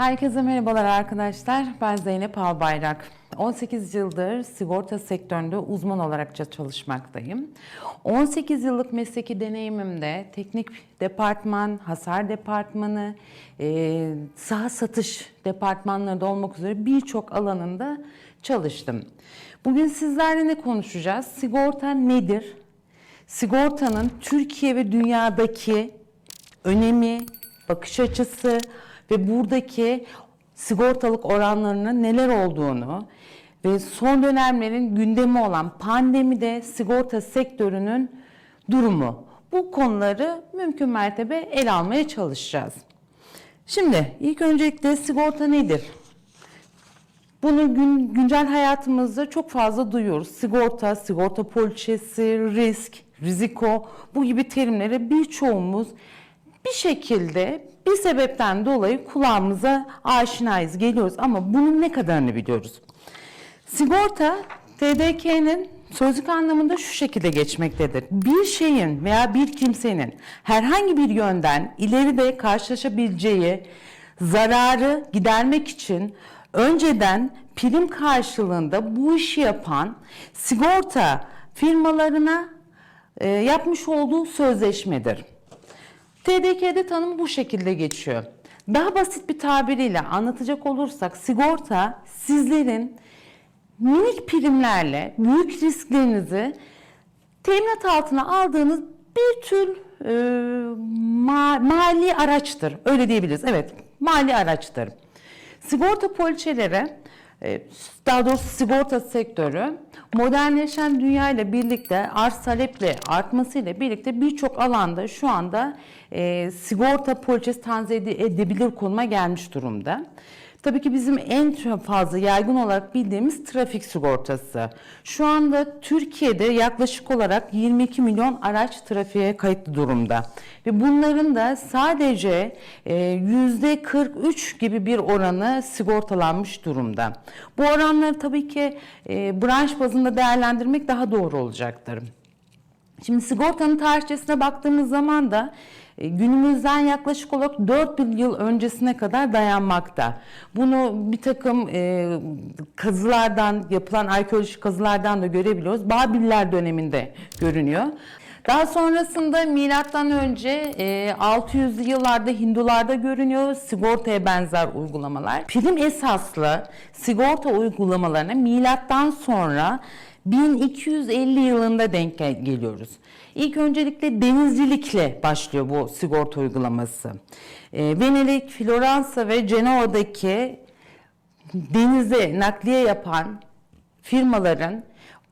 Herkese merhabalar arkadaşlar. Ben Zeynep Albayrak. 18 yıldır sigorta sektöründe uzman olarak çalışmaktayım. 18 yıllık mesleki deneyimimde teknik departman, hasar departmanı, e, saha satış departmanları da olmak üzere birçok alanında çalıştım. Bugün sizlerle ne konuşacağız? Sigorta nedir? Sigortanın Türkiye ve dünyadaki önemi, bakış açısı ve buradaki sigortalık oranlarının neler olduğunu ve son dönemlerin gündemi olan pandemide sigorta sektörünün durumu. Bu konuları mümkün mertebe ele almaya çalışacağız. Şimdi ilk öncelikle sigorta nedir? Bunu gün, güncel hayatımızda çok fazla duyuyoruz. Sigorta, sigorta poliçesi, risk, riziko bu gibi terimlere birçoğumuz bir şekilde bir sebepten dolayı kulağımıza aşinayız, geliyoruz ama bunun ne kadarını biliyoruz? Sigorta TDK'nin sözlük anlamında şu şekilde geçmektedir. Bir şeyin veya bir kimsenin herhangi bir yönden ileride karşılaşabileceği zararı gidermek için önceden prim karşılığında bu işi yapan sigorta firmalarına e, yapmış olduğu sözleşmedir. TDK'de tanımı bu şekilde geçiyor. Daha basit bir tabiriyle anlatacak olursak sigorta sizlerin minik primlerle büyük risklerinizi teminat altına aldığınız bir tür e, ma- mali araçtır. Öyle diyebiliriz. Evet, mali araçtır. Sigorta poliçeleri, e, daha doğrusu sigorta sektörü modernleşen dünya ile birlikte arz taleple artmasıyla birlikte birçok alanda şu anda e, sigorta poliçesi tanzim ede- edebilir konuma gelmiş durumda. Tabii ki bizim en fazla yaygın olarak bildiğimiz trafik sigortası. Şu anda Türkiye'de yaklaşık olarak 22 milyon araç trafiğe kayıtlı durumda. Ve bunların da sadece e, yüzde 43 gibi bir oranı sigortalanmış durumda. Bu oranları tabii ki e, branş bazında değerlendirmek daha doğru olacaktır. Şimdi sigortanın tarihçesine baktığımız zaman da e, günümüzden yaklaşık olarak 4000 yıl öncesine kadar dayanmakta. Bunu bir takım e, kazılardan, yapılan arkeolojik kazılardan da görebiliyoruz. Babiller döneminde görünüyor. Daha sonrasında milattan önce e, 600'lü yıllarda Hindularda görünüyor sigortaya benzer uygulamalar. Prim esaslı sigorta uygulamalarına milattan sonra 1250 yılında denk gel- geliyoruz. İlk öncelikle denizcilikle başlıyor bu sigorta uygulaması. E, Venedik, Floransa ve Cenova'daki denize nakliye yapan firmaların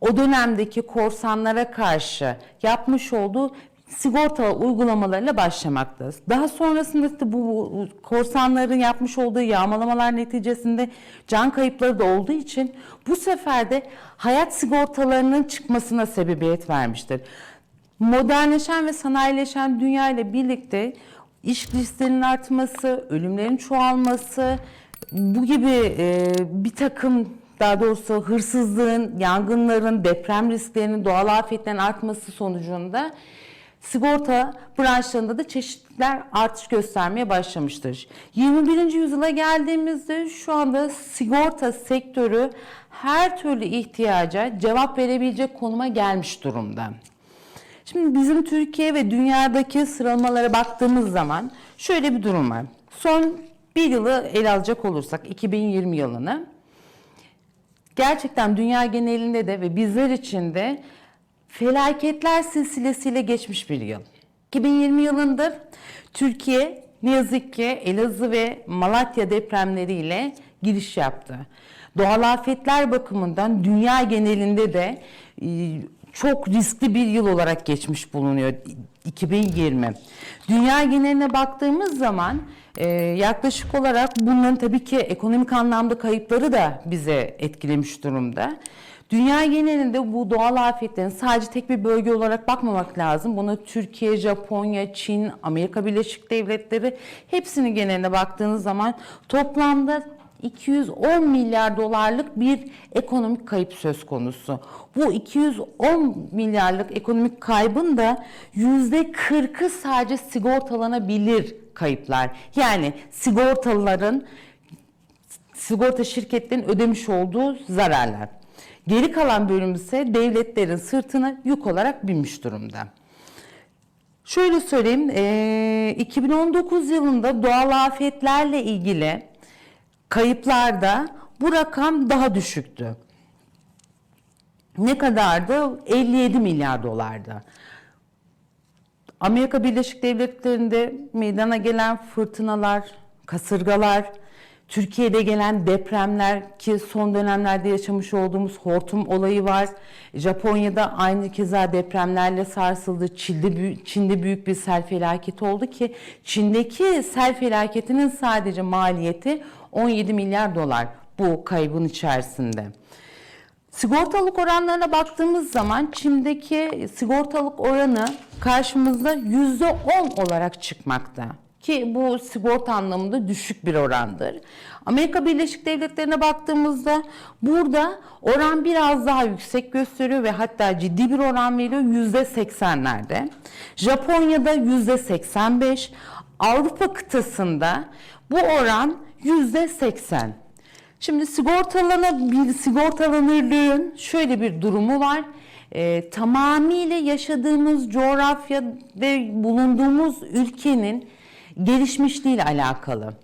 o dönemdeki korsanlara karşı yapmış olduğu sigorta uygulamalarıyla başlamakta. Daha sonrasında da bu korsanların yapmış olduğu yağmalamalar neticesinde can kayıpları da olduğu için bu sefer de hayat sigortalarının çıkmasına sebebiyet vermiştir. Modernleşen ve sanayileşen dünya ile birlikte iş risklerinin artması, ölümlerin çoğalması, bu gibi e, bir takım daha doğrusu hırsızlığın, yangınların, deprem risklerinin, doğal afetlerin artması sonucunda sigorta branşlarında da çeşitler artış göstermeye başlamıştır. 21. yüzyıla geldiğimizde şu anda sigorta sektörü her türlü ihtiyaca cevap verebilecek konuma gelmiş durumda. Şimdi bizim Türkiye ve dünyadaki sıralamalara baktığımız zaman şöyle bir durum var. Son bir yılı ele alacak olursak 2020 yılını gerçekten dünya genelinde de ve bizler için de felaketler silsilesiyle geçmiş bir yıl. 2020 yılında Türkiye ne yazık ki Elazığ ve Malatya depremleriyle giriş yaptı. Doğal afetler bakımından dünya genelinde de e, çok riskli bir yıl olarak geçmiş bulunuyor 2020. Dünya geneline baktığımız zaman e, yaklaşık olarak bunların tabii ki ekonomik anlamda kayıpları da bize etkilemiş durumda. Dünya genelinde bu doğal afetlerin sadece tek bir bölge olarak bakmamak lazım. Buna Türkiye, Japonya, Çin, Amerika Birleşik Devletleri hepsinin geneline baktığınız zaman toplamda 210 milyar dolarlık bir ekonomik kayıp söz konusu. Bu 210 milyarlık ekonomik kaybın da %40'ı sadece sigortalanabilir kayıplar. Yani sigortalıların sigorta şirketlerinin ödemiş olduğu zararlar. Geri kalan bölüm ise devletlerin sırtına yük olarak binmiş durumda. Şöyle söyleyeyim, eee, 2019 yılında doğal afetlerle ilgili kayıplarda bu rakam daha düşüktü. Ne kadardı? 57 milyar dolardı. Amerika Birleşik Devletleri'nde meydana gelen fırtınalar, kasırgalar, Türkiye'de gelen depremler ki son dönemlerde yaşamış olduğumuz hortum olayı var. Japonya'da aynı keza depremlerle sarsıldı. Çin'de, Çin'de büyük bir sel felaketi oldu ki Çin'deki sel felaketinin sadece maliyeti 17 milyar dolar bu kaybın içerisinde. Sigortalık oranlarına baktığımız zaman Çin'deki sigortalık oranı karşımızda yüzde on olarak çıkmakta. Ki bu sigorta anlamında düşük bir orandır. Amerika Birleşik Devletleri'ne baktığımızda burada oran biraz daha yüksek gösteriyor ve hatta ciddi bir oran veriyor yüzde seksenlerde. Japonya'da yüzde seksen beş, Avrupa kıtasında bu oran yüzde seksen. Şimdi sigortalanabil, sigortalanırlığın şöyle bir durumu var. Ee, tamamıyla yaşadığımız coğrafya ve bulunduğumuz ülkenin gelişmişliğiyle alakalı.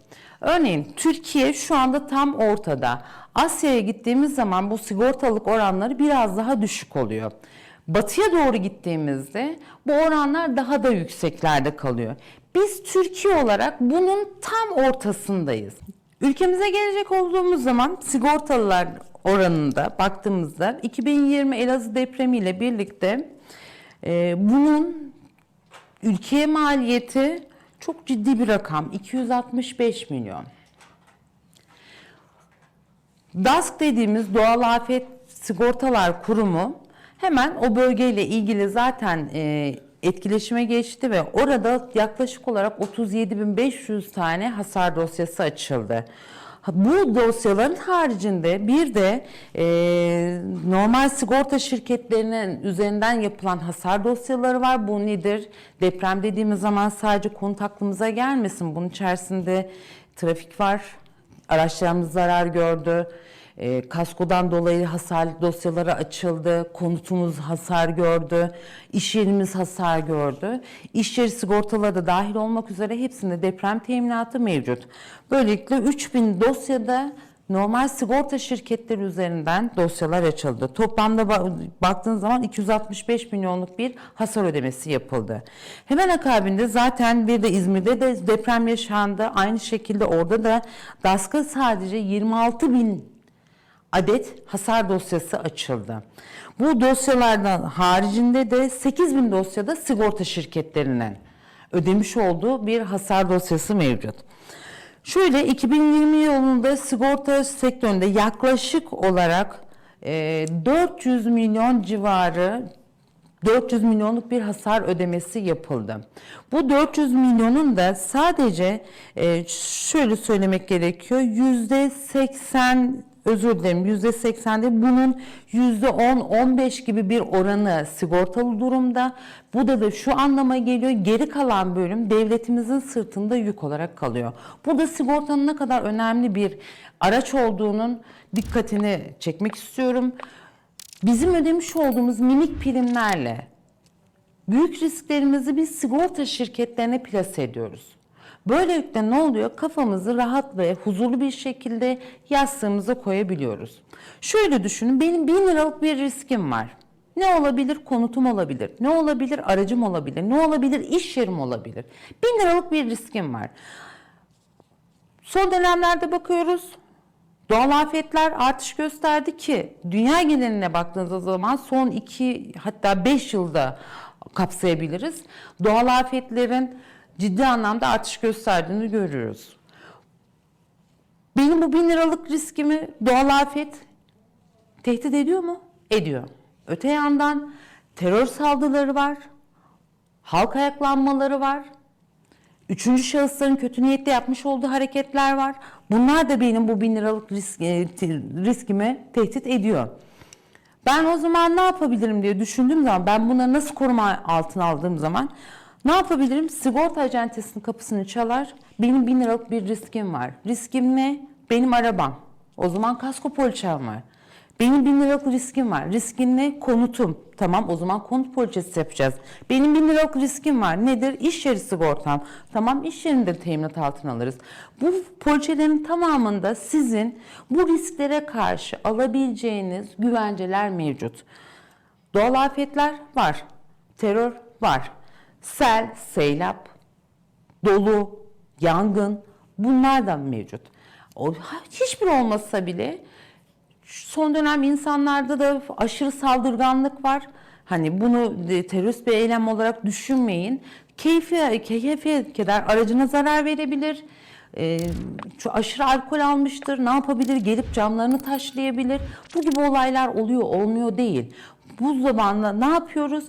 Örneğin Türkiye şu anda tam ortada. Asya'ya gittiğimiz zaman bu sigortalık oranları biraz daha düşük oluyor. Batıya doğru gittiğimizde bu oranlar daha da yükseklerde kalıyor. Biz Türkiye olarak bunun tam ortasındayız. Ülkemize gelecek olduğumuz zaman sigortalılar oranında baktığımızda 2020 Elazığ depremiyle birlikte e, bunun ülkeye maliyeti çok ciddi bir rakam 265 milyon. DASK dediğimiz Doğal Afet Sigortalar Kurumu hemen o bölgeyle ilgili zaten e, etkileşime geçti ve orada yaklaşık olarak 37.500 tane hasar dosyası açıldı. Bu dosyaların haricinde bir de e, normal sigorta şirketlerinin üzerinden yapılan hasar dosyaları var. Bu nedir? Deprem dediğimiz zaman sadece konut aklımıza gelmesin. Bunun içerisinde trafik var, araçlarımız zarar gördü. E, kaskodan dolayı hasar dosyaları açıldı, konutumuz hasar gördü, iş yerimiz hasar gördü. İş yeri sigortaları da dahil olmak üzere hepsinde deprem teminatı mevcut. Böylelikle 3000 dosyada normal sigorta şirketleri üzerinden dosyalar açıldı. Toplamda ba- baktığınız zaman 265 milyonluk bir hasar ödemesi yapıldı. Hemen akabinde zaten bir de İzmir'de de deprem yaşandı. Aynı şekilde orada da DASK'a sadece 26 bin adet hasar dosyası açıldı. Bu dosyalardan haricinde de 8 bin dosyada sigorta şirketlerinin ödemiş olduğu bir hasar dosyası mevcut. Şöyle 2020 yılında sigorta sektöründe yaklaşık olarak e, 400 milyon civarı 400 milyonluk bir hasar ödemesi yapıldı. Bu 400 milyonun da sadece e, şöyle söylemek gerekiyor yüzde 80 özür dilerim yüzde 80'de bunun yüzde 10-15 gibi bir oranı sigortalı durumda. Bu da da şu anlama geliyor geri kalan bölüm devletimizin sırtında yük olarak kalıyor. Burada sigortanın ne kadar önemli bir araç olduğunun dikkatini çekmek istiyorum. Bizim ödemiş olduğumuz minik primlerle büyük risklerimizi biz sigorta şirketlerine plase ediyoruz. Böylelikle ne oluyor? Kafamızı rahat ve huzurlu bir şekilde yastığımıza koyabiliyoruz. Şöyle düşünün, benim 1000 liralık bir riskim var. Ne olabilir? Konutum olabilir. Ne olabilir? Aracım olabilir. Ne olabilir? İş yerim olabilir. 1000 liralık bir riskim var. Son dönemlerde bakıyoruz. Doğal afetler artış gösterdi ki dünya geneline baktığınız zaman son 2 hatta 5 yılda kapsayabiliriz. Doğal afetlerin ciddi anlamda artış gösterdiğini görüyoruz. Benim bu bin liralık riskimi doğal afet tehdit ediyor mu? Ediyor. Öte yandan terör saldırıları var, halk ayaklanmaları var, Üçüncü şahısların kötü niyetle yapmış olduğu hareketler var. Bunlar da benim bu bin liralık risk, e, riskimi tehdit ediyor. Ben o zaman ne yapabilirim diye düşündüğüm zaman ben bunları nasıl koruma altına aldığım zaman ne yapabilirim? Sigorta acentesinin kapısını çalar. Benim bin liralık bir riskim var. Riskim ne? Benim arabam. O zaman kasko poliçem var. Benim 1000 liralık riskim var. Riskin ne? Konutum. Tamam o zaman konut poliçesi yapacağız. Benim 1000 liralık riskim var. Nedir? İş yeri sigortam. Tamam iş yerinde teminat altına alırız. Bu poliçelerin tamamında sizin bu risklere karşı alabileceğiniz güvenceler mevcut. Doğal afetler var. Terör var. Sel, seylap, dolu, yangın bunlar da mevcut. O, hiçbir olmasa bile son dönem insanlarda da aşırı saldırganlık var. Hani bunu terörist bir eylem olarak düşünmeyin. Keyfi, keyfi keder aracına zarar verebilir. E, aşırı alkol almıştır. Ne yapabilir? Gelip camlarını taşlayabilir. Bu gibi olaylar oluyor, olmuyor değil. Bu zamanla ne yapıyoruz?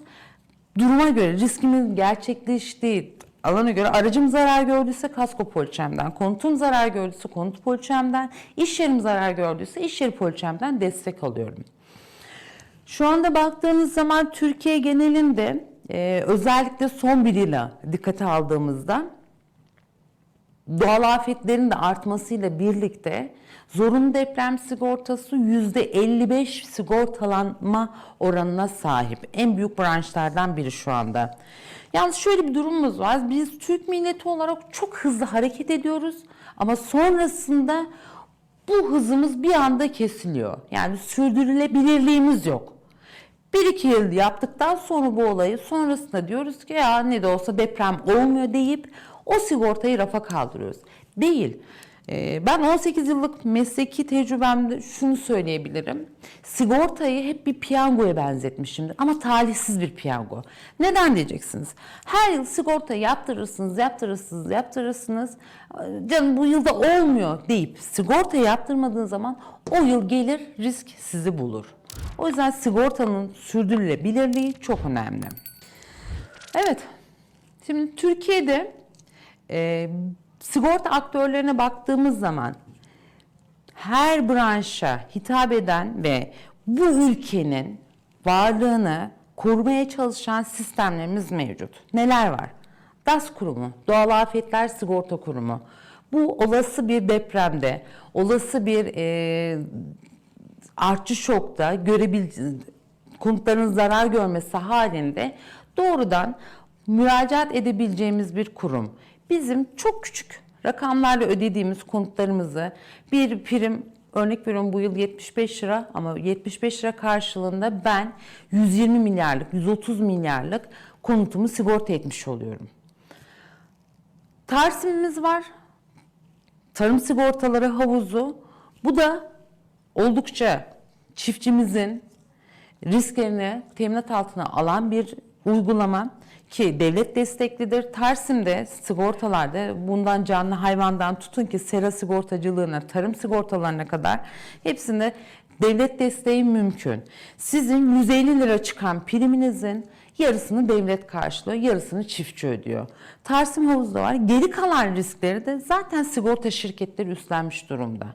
Duruma göre riskimin gerçekleştiği alana göre aracım zarar gördüyse kasko poliçemden, konutum zarar gördüyse konut poliçemden, iş yerim zarar gördüyse iş yeri poliçemden destek alıyorum. Şu anda baktığınız zaman Türkiye genelinde e, özellikle son bir yıla dikkate aldığımızda doğal afetlerin de artmasıyla birlikte zorunlu deprem sigortası %55 sigortalanma oranına sahip. En büyük branşlardan biri şu anda. Yalnız şöyle bir durumumuz var. Biz Türk milleti olarak çok hızlı hareket ediyoruz ama sonrasında bu hızımız bir anda kesiliyor. Yani sürdürülebilirliğimiz yok. Bir iki yıl yaptıktan sonra bu olayı sonrasında diyoruz ki ya ne de olsa deprem olmuyor deyip o sigortayı rafa kaldırıyoruz. Değil. Ee, Ben 18 yıllık mesleki tecrübemde şunu söyleyebilirim. Sigortayı hep bir piyangoya benzetmişimdir ama talihsiz bir piyango. Neden diyeceksiniz? Her yıl sigorta yaptırırsınız, yaptırırsınız, yaptırırsınız. Canım bu yılda olmuyor deyip sigorta yaptırmadığın zaman o yıl gelir risk sizi bulur. O yüzden sigortanın sürdürülebilirliği çok önemli. Evet, şimdi Türkiye'de e, sigorta aktörlerine baktığımız zaman her branşa hitap eden ve bu ülkenin varlığını korumaya çalışan sistemlerimiz mevcut. Neler var? DAS kurumu, Doğal Afetler Sigorta Kurumu. Bu olası bir depremde, olası bir e, artçı şokta görebil konutların zarar görmesi halinde doğrudan müracaat edebileceğimiz bir kurum. Bizim çok küçük rakamlarla ödediğimiz konutlarımızı bir prim örnek veriyorum bu yıl 75 lira ama 75 lira karşılığında ben 120 milyarlık 130 milyarlık konutumu sigorta etmiş oluyorum. Tarsimimiz var. Tarım sigortaları havuzu. Bu da oldukça çiftçimizin risklerini teminat altına alan bir uygulama ki devlet desteklidir. Tarsim'de sigortalarda bundan canlı hayvandan tutun ki sera sigortacılığına, tarım sigortalarına kadar hepsinde devlet desteği mümkün. Sizin 150 lira çıkan priminizin yarısını devlet karşılıyor, yarısını çiftçi ödüyor. Tarsim havuzda var. Geri kalan riskleri de zaten sigorta şirketleri üstlenmiş durumda.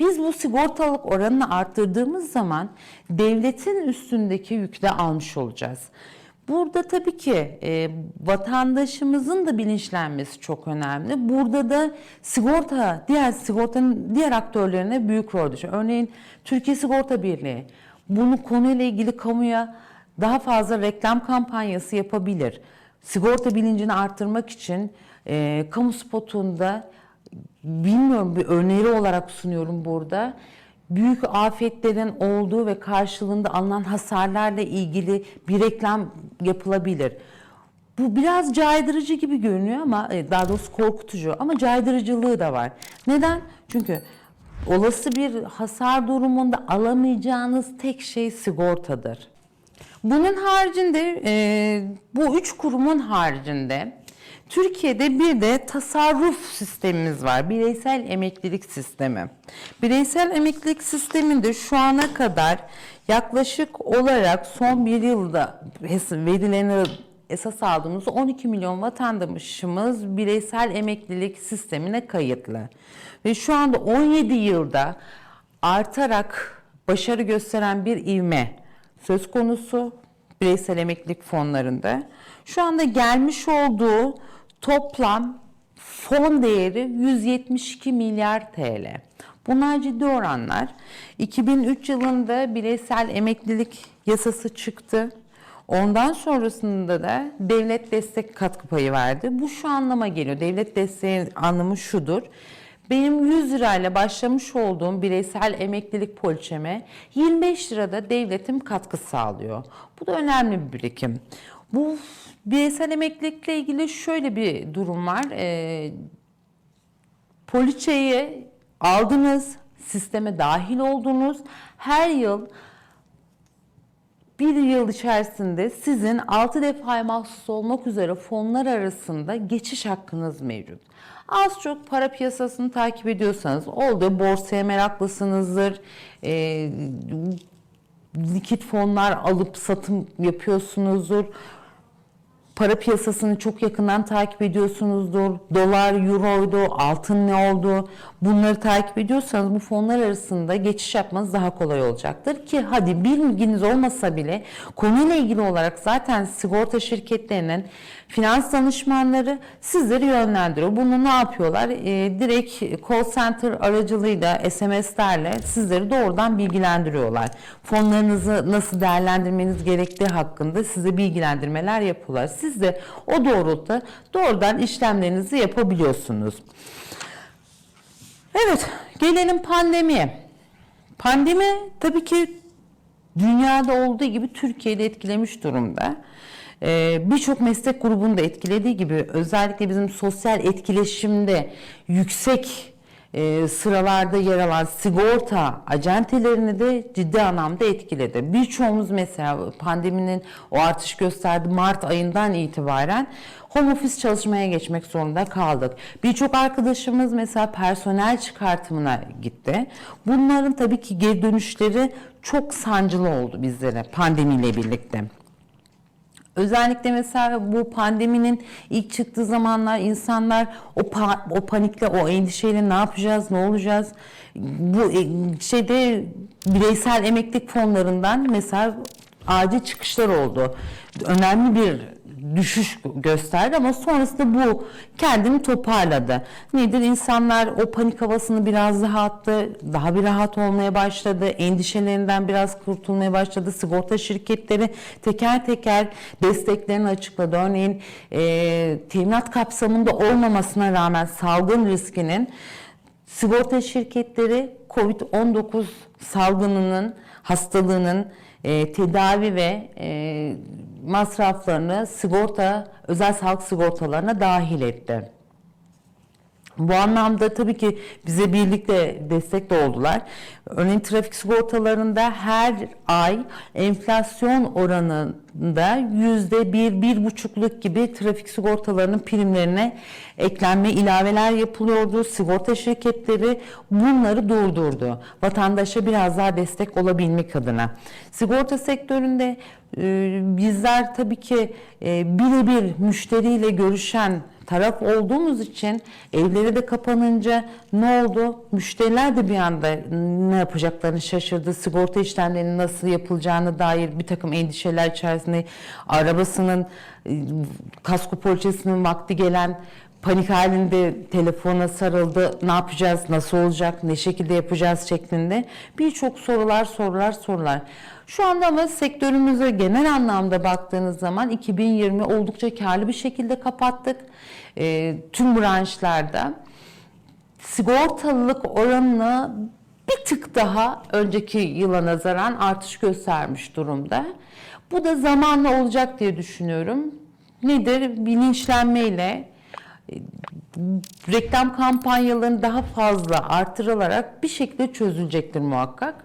Biz bu sigortalık oranını arttırdığımız zaman devletin üstündeki yükü de almış olacağız. Burada tabii ki e, vatandaşımızın da bilinçlenmesi çok önemli. Burada da sigorta, diğer sigortanın diğer aktörlerine büyük rol düşüyor. Örneğin Türkiye Sigorta Birliği bunu konuyla ilgili kamuya daha fazla reklam kampanyası yapabilir. Sigorta bilincini arttırmak için e, kamu spotunda bilmiyorum bir öneri olarak sunuyorum burada. Büyük afetlerin olduğu ve karşılığında alınan hasarlarla ilgili bir reklam yapılabilir. Bu biraz caydırıcı gibi görünüyor ama e, daha doğrusu korkutucu ama caydırıcılığı da var. Neden? Çünkü olası bir hasar durumunda alamayacağınız tek şey sigortadır. Bunun haricinde e, bu üç kurumun haricinde Türkiye'de bir de tasarruf sistemimiz var. Bireysel emeklilik sistemi. Bireysel emeklilik sisteminde şu ana kadar yaklaşık olarak son bir yılda verilerini esas aldığımız 12 milyon vatandaşımız bireysel emeklilik sistemine kayıtlı. Ve şu anda 17 yılda artarak başarı gösteren bir ivme söz konusu bireysel emeklilik fonlarında. Şu anda gelmiş olduğu toplam fon değeri 172 milyar TL. Bunlar ciddi oranlar. 2003 yılında bireysel emeklilik yasası çıktı. Ondan sonrasında da devlet destek katkı payı verdi. Bu şu anlama geliyor. Devlet desteği anlamı şudur. Benim 100 lirayla başlamış olduğum bireysel emeklilik poliçeme 25 lirada devletim katkı sağlıyor. Bu da önemli bir birikim. Bu bireysel emeklilikle ilgili şöyle bir durum var. Ee, poliçeyi aldınız, sisteme dahil oldunuz. Her yıl bir yıl içerisinde sizin 6 defa mahsus olmak üzere fonlar arasında geçiş hakkınız mevcut. Az çok para piyasasını takip ediyorsanız, oldu borsaya meraklısınızdır, e, likit fonlar alıp satım yapıyorsunuzdur, para piyasasını çok yakından takip ediyorsunuzdur. Dolar, euroydu, altın ne oldu? Bunları takip ediyorsanız bu fonlar arasında geçiş yapmanız daha kolay olacaktır. Ki hadi bilginiz olmasa bile konuyla ilgili olarak zaten sigorta şirketlerinin finans danışmanları sizleri yönlendiriyor. Bunu ne yapıyorlar? Ee, direkt call center aracılığıyla SMS'lerle sizleri doğrudan bilgilendiriyorlar. Fonlarınızı nasıl değerlendirmeniz gerektiği hakkında size bilgilendirmeler yapıyorlar. Siz de o doğrultuda doğrudan işlemlerinizi yapabiliyorsunuz. Evet, gelelim pandemiye. Pandemi tabii ki dünyada olduğu gibi Türkiye'de etkilemiş durumda. Ee, Birçok meslek grubunu da etkilediği gibi özellikle bizim sosyal etkileşimde yüksek e, sıralarda yer alan sigorta acentelerini de ciddi anlamda etkiledi. Birçoğumuz mesela pandeminin o artış gösterdi Mart ayından itibaren home office çalışmaya geçmek zorunda kaldık. Birçok arkadaşımız mesela personel çıkartımına gitti. Bunların tabii ki geri dönüşleri çok sancılı oldu bizlere pandemiyle birlikte. Özellikle mesela bu pandeminin ilk çıktığı zamanlar insanlar o pa- o panikle, o endişeyle ne yapacağız, ne olacağız? Bu e, şeyde bireysel emeklilik fonlarından mesela acil çıkışlar oldu. Önemli bir düşüş gösterdi ama sonrasında bu kendini toparladı. Nedir? İnsanlar o panik havasını biraz daha attı, daha bir rahat olmaya başladı, endişelerinden biraz kurtulmaya başladı. Sigorta şirketleri teker teker desteklerini açıkladı. Örneğin e, teminat kapsamında olmamasına rağmen salgın riskinin sigorta şirketleri COVID-19 salgınının, hastalığının e, tedavi ve e, masraflarını sigorta, özel sağlık sigortalarına dahil etti. Bu anlamda tabii ki bize birlikte destek de oldular. Örneğin trafik sigortalarında her ay enflasyon oranında yüzde bir, bir buçukluk gibi trafik sigortalarının primlerine eklenme ilaveler yapılıyordu. Sigorta şirketleri bunları durdurdu. Vatandaşa biraz daha destek olabilmek adına. Sigorta sektöründe e, bizler tabii ki e, birebir müşteriyle görüşen taraf olduğumuz için evleri de kapanınca ne oldu? Müşteriler de bir anda ne yapacaklarını şaşırdı. Sigorta işlemlerinin nasıl yapılacağını dair bir takım endişeler içerisinde arabasının e, kasko poliçesinin vakti gelen panik halinde telefona sarıldı. Ne yapacağız? Nasıl olacak? Ne şekilde yapacağız şeklinde birçok sorular, sorular, sorular. Şu anda ama sektörümüze genel anlamda baktığınız zaman 2020 oldukça karlı bir şekilde kapattık. E, tüm branşlarda sigortalılık oranını bir tık daha önceki yıla nazaran artış göstermiş durumda. Bu da zamanla olacak diye düşünüyorum. Nedir? Bilinçlenmeyle e, reklam kampanyalarının daha fazla artırılarak bir şekilde çözülecektir muhakkak.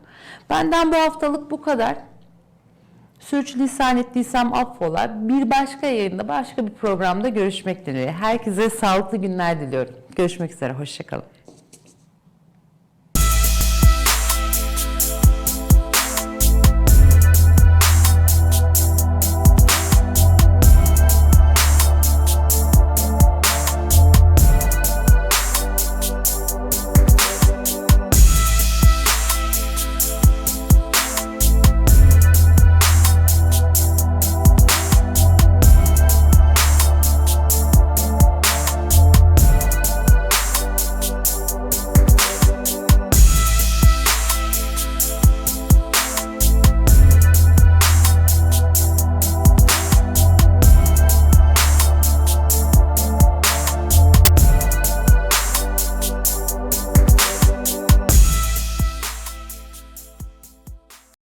Benden bu haftalık bu kadar. Sürçülisan ettiysem affola. Bir başka yayında, başka bir programda görüşmek dileğiyle. Herkese sağlıklı günler diliyorum. Görüşmek üzere, hoşçakalın.